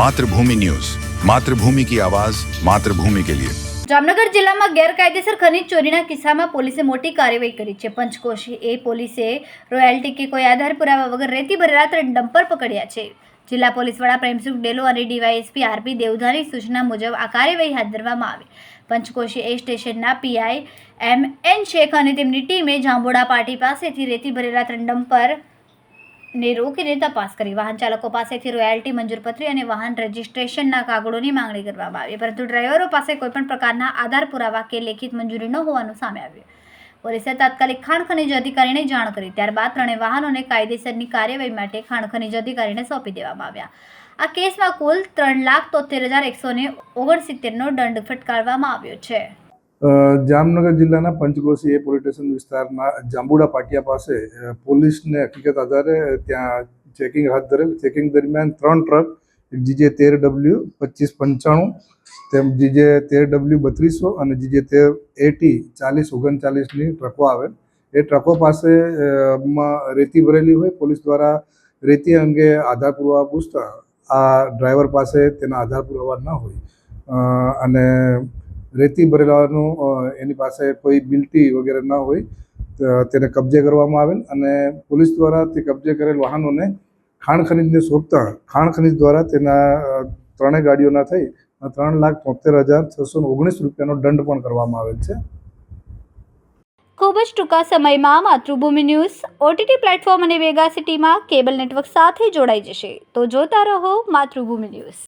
Mathrubhumi news. Mathrubhumi કી આવાજ, માતૃભૂમિ કે લિયે. જામનગર જિલ્લામાં ગેરકાયદેસર ખનીજ ચોરીના કિસ્સામાં પોલીસે મોટી કાર્યવાહી કરી છે. પંચકોશી એ પોલીસે રોયલ્ટી કે કોઈ આધાર પુરાવા વગર રેતી ભરેલા ત્રણ ડમ્પર પકડ્યા છે. જિલ્લા પોલીસ વડા પ્રેમસુખ ડેલો અને ડીવાયએસપી આરપી દેવધાની સૂચના મુજબ આ કાર્યવાહી હાથ ધરવામાં આવી. પંચકોશી એ સ્ટેશનના પીઆઈ એમ એન શેખ અને તેમની ટીમે જાંબોડા પાર્ટી પાસેથી રેતી ભરેલા ત્રણ ડમ્પર ને રોકીને તપાસ કરી. વાહન ચાલકો પાસેથી રોયલ્ટી મંજૂરપત્રી અને વાહન રજિસ્ટ્રેશનના કાગળોની માંગણી કરવામાં આવી. પરંતુ ડ્રાઈવરો પાસે કોઈપણ પ્રકારના આધાર પુરાવા કે લેખિત મંજૂરી ન હોવાનું સામે આવ્યું. પોલીસે તાત્કાલિક ખાણ ખનીજ અધિકારીને જાણ કરી. ત્યારબાદ ત્રણેય વાહનોને કાયદેસરની કાર્યવાહી માટે ખાણ ખનીજ અધિકારીને સોંપી દેવામાં આવ્યા. આ કેસમાં કુલ ત્રણ લાખ તોતેર હજાર એકસો ઓગણસિત્તેરનો દંડ ફટકારવામાં આવ્યો છે. જામનગર જિલ્લાના પંચકોશી એ પોલીસ સ્ટેશન વિસ્તારના જાંબુડા પાટિયા પાસે પોલીસને હકીકત આધારે ત્યાં ચેકિંગ હાથ ધરેલ. ચેકિંગ દરમિયાન ત્રણ ટ્રક જીજે તેર ડબલ્યુ પચીસ પંચાણું, તેમ જીજે તેર ડબલ્યુ બત્રીસો અને જીજે તેર એટી ચાલીસ ઓગણચાલીસની ટ્રકો આવેલ. એ ટ્રકો પાસે રેતી ભરેલી હોય. પોલીસ દ્વારા રેતી અંગે આધાર પુરાવા પૂછતા આ ડ્રાઈવર પાસે તેના આધાર પુરાવા ન હોય. અને રેતી ભરેલાનું એની પાસે કોઈ બિલ્ટી વગેરે ન હોય તેને કબજે કરવામાં આવેલ અને પોલીસ દ્વારા તે કબજે કરેલ વાહનોને ખાણ ખનીજને સોંપતા, ખાણ ખનીજ દ્વારા તેના ત્રણેય ગાડીઓના થઈ ત્રણ લાખ તોતેર હજાર છસો ઓગણીસ રૂપિયાનો દંડ પણ કરવામાં આવેલ છે. ખૂબ જ ટૂંકા સમયમાં માતૃભૂમિ ન્યૂઝ, ઓટીટી પ્લેટફોર્મ અને વેગા સિટીમાં કેબલ નેટવર્ક સાથે જોડાઈ જશે. તો જોતા રહો માતૃભૂમિ ન્યૂઝ.